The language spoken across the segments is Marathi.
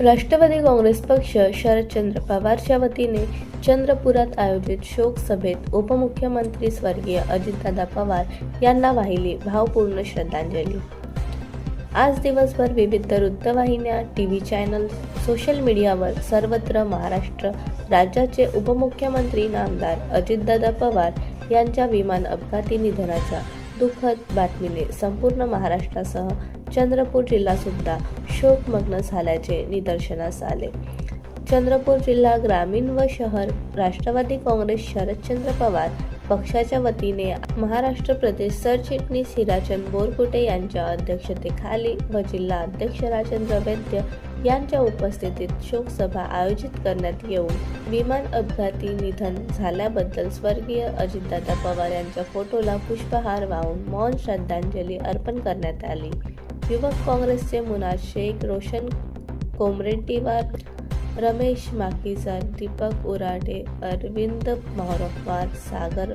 राष्ट्रवादी काँग्रेस पक्ष शरदचंद्र पवारच्या वतीने चंद्रपुरात आयोजित शोक सभेत उपमुख्यमंत्री स्वर्गीय अजितदादा पवार यांना वाहिली भावपूर्ण श्रद्धांजली. आज दिवसभर विविध वृत्तवाहिन्या टी व्ही चॅनल सोशल मीडियावर सर्वत्र महाराष्ट्र राज्याचे उपमुख्यमंत्री नामदार अजितदादा पवार यांच्या विमान अपघाती निधनाच्या दुःखद बातमीने संपूर्ण महाराष्ट्रासह चंद्रपूर जिल्हासुद्धा शोकमग्न झाल्याचे निदर्शनास आले. चंद्रपूर जिल्हा ग्रामीण व शहर राष्ट्रवादी काँग्रेस शरदचंद्र पवार पक्षाच्या वतीने महाराष्ट्र प्रदेश सरचिटणीस हिराचंद बोरकुटे यांच्या अध्यक्षतेखाली व जिल्हा अध्यक्ष राजेंद्र वैद्य यांच्या उपस्थितीत शोकसभा आयोजित करण्यात येऊन विमान अपघाती निधन झाल्याबद्दल स्वर्गीय अजितदादा पवार यांच्या फोटोला पुष्पहार वाहून मौन श्रद्धांजली अर्पण करण्यात आली. युवक काँग्रेसचे मुनाज शेख रोशन कोमरेंटीवार रमेश माकीजा दीपक उराडे अरविंद मारकवार सागर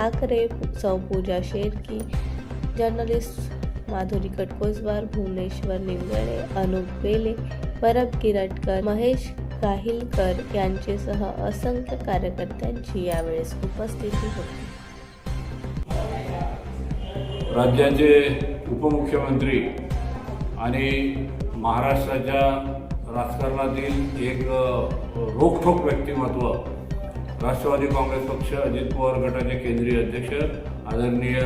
आकरे सौपूजा शेरकी जर्नलिस्ट माधुरी कटकोसवार भुवनेश्वर निमगडे अनुप बेले परब किरटकर महेश काहिलकर यांचेसह असंख्य कार्यकर्त्यांची यावेळेस उपस्थिती होती. राज्याचे उपमुख्यमंत्री आणि महाराष्ट्राच्या राजकारणातील एक रोखठोक व्यक्तिमत्व राष्ट्रवादी काँग्रेस पक्ष अजित पवार गटाचे केंद्रीय अध्यक्ष आदरणीय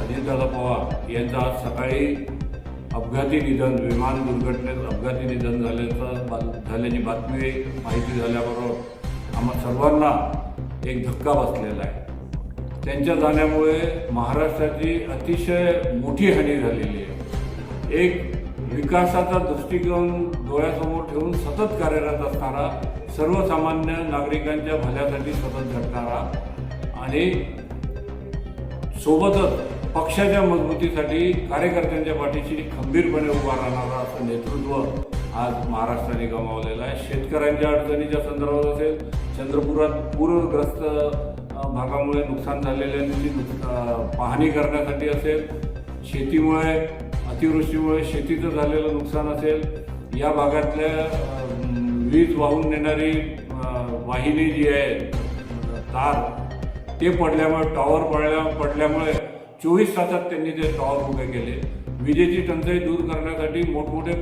अजितदादा पवार यांचं आज सकाळी अपघाती निधन विमान दुर्घटनेत अपघाती निधन झाल्याचं बा झाल्याची बातमी माहिती झाल्याबरोबर आम्हा सर्वांना एक धक्का बसलेला आहे. त्यांच्या जाण्यामुळे महाराष्ट्राची अतिशय मोठी हानी झालेली आहे. एक विकासाचा दृष्टिकोन डोळ्यासमोर ठेवून सतत कार्यरत असणारा सर्वसामान्य नागरिकांच्या भल्यासाठी सतत झटणारा आणि सोबतच पक्षाच्या मजबूतीसाठी कार्यकर्त्यांच्या पाठीशी खंबीरपणे उभा राहणारा असं नेतृत्व आज महाराष्ट्राने गमावलेला आहे. शेतकऱ्यांच्या अडचणीच्या संदर्भात असेल चंद्रपुरात पूरग्रस्त भागामुळे नुकसान झालेल्यांची पाहणी करण्यासाठी असेल शेतीमुळे अतिवृष्टीमुळे शेतीचं झालेलं नुकसान असेल या भागातल्या वीज वाहून नेणारी वाहिनी जी आहे तार ते पडल्यामुळे टॉवर पडल्या पडल्यामुळे चोवीस तासात त्यांनी ते टॉवर उभे केले. विजेची टंचाई दूर करण्यासाठी मोठमोठे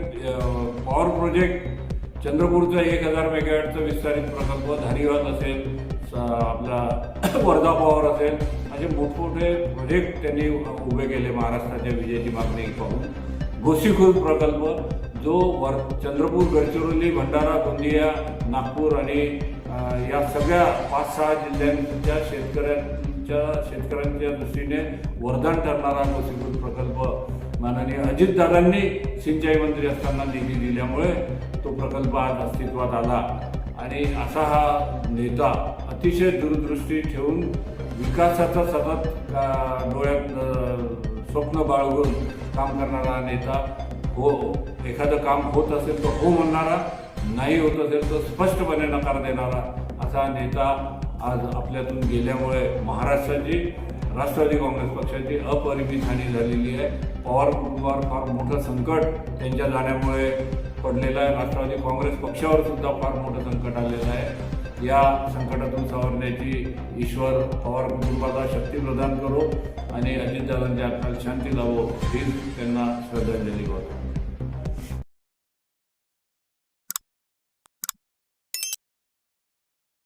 पॉवर प्रोजेक्ट चंद्रपूरचा एक हजार मेगावॅटचा विस्तारित प्रकल्प धारीवाद असेल आपला वर्धा पॉवर असेल असे मोठमोठे प्रोजेक्ट त्यांनी उभे केले महाराष्ट्राच्या विजेची मागणी पाहून. गोसीखुर्द प्रकल्प जो वर चंद्रपूर गडचिरोली भंडारा गोंदिया नागपूर आणि या सगळ्या पाच सहा जिल्ह्यांच्या शेतकऱ्यांच्या शेतकऱ्यांच्या दृष्टीने वरदान ठरणारा गोसीखुर्द प्रकल्प माननीय अजितदादांनी सिंचाई मंत्री असताना निधी दिल्यामुळे तो प्रकल्प आज अस्तित्वात आला. आणि असा हा नेता अतिशय दूरदृष्टी ठेवून विकासाचा सतत डोळ्यात स्वप्न बाळगून काम करणारा नेता हो. एखादं काम होत असेल तर हो म्हणणारा नाही होत असेल तर स्पष्टपणे नकार देणारा असा नेता आज आपल्यातून गेल्यामुळे महाराष्ट्राची राष्ट्रवादी काँग्रेस पक्षाची अपरिमित हानी झालेली आहे. पवार कुटुंबावर फार मोठं संकट त्यांच्या जाण्यामुळे पडलेलं आहे. राष्ट्रवादी काँग्रेस पक्षावर सुद्धा फार मोठं संकट आलेलं आहे. या संकटातून सावरण्याची ईश्वर पवार कुटुंबाला शक्ती प्रदान करो आणि अजितदादांच्या आत्म्याला शांती लावो. हीच त्यांना श्रद्धांजली वाटतो